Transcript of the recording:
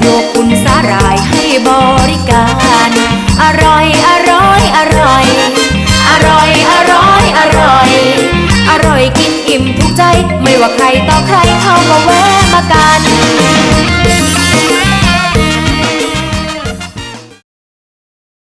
โยกุณสาหร่ายให้บริการ อร่อย อร่อย อร่อย อร่อย อร่อย อร่อย อร่อยกินอิ่มทุกใจ ไม่ว่าใครต่อใครเข้ามาแวะมากัน